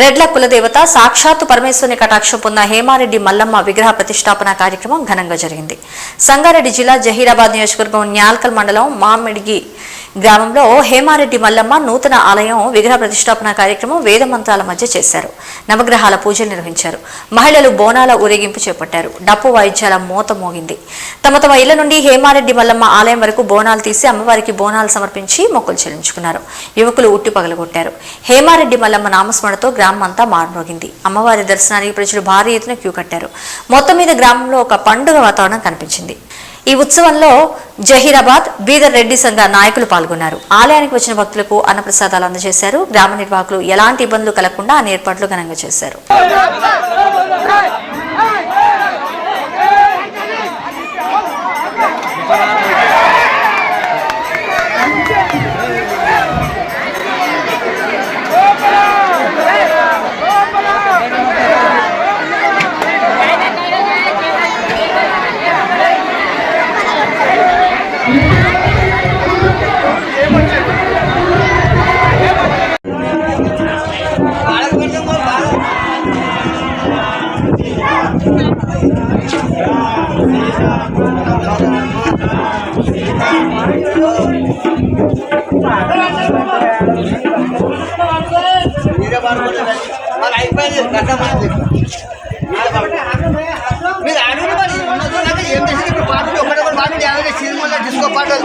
రెడ్ల కులదేవత సాక్షాత్తు పరమేశ్వరుని కటాక్షం పొందిన హేమారెడ్డి మల్లమ్మ విగ్రహ ప్రతిష్టాపన కార్యక్రమం ఘనంగా జరిగింది. సంగారెడ్డి జిల్లా జహీరాబాద్ నియోజకవర్గం న్యాల్కల్ మండలం మామిడిగి గ్రామంలో హేమారెడ్డి మల్లమ్మ నూతన ఆలయం విగ్రహ ప్రతిష్టాపన కార్యక్రమం వేద మంత్రాల మధ్య చేశారు. నవగ్రహాల పూజలు నిర్వహించారు. మహిళలు బోనాల ఊరేగింపు చేపట్టారు. డప్పు వాయిద్యాల మోత మోగింది. తమ తమ ఇళ్ళ నుండి హేమారెడ్డి మల్లమ్మ ఆలయం వరకు బోనాలు తీసి అమ్మవారికి బోనాలు సమర్పించి మొక్కులు చెల్లించుకున్నారు. యువకులు ఉట్టి పగలగొట్టారు. హేమారెడ్డి మల్లమ్మ నామస్మరణతో గ్రామం అంతా మారుమోగింది అమ్మవారి దర్శనానికి ప్రజలు భారీ ఎత్తున క్యూ కట్టారు. మొత్తం మీద గ్రామంలో ఒక పండుగ వాతావరణం కనిపించింది. ఈ ఉత్సవంలో జహీరాబాద్ బీదర్ రెడ్డి సంఘ నాయకులు పాల్గొన్నారు. ఆలయానికి వచ్చిన భక్తులకు అన్నప్రసాదాలు అందజేశారు. గ్రామ నిర్వాహకులు ఎలాంటి ఇబ్బందులు కలగకుండా అన్ని ఏర్పాట్లు ఘనంగా చేశారు. మీరు అడుగు మరి నాకు ఏం చేసి ఇప్పుడు పాటలు ఒకటి ఒకటి పాటలు యాభై సినిమాలో డిస్కో పాటలు.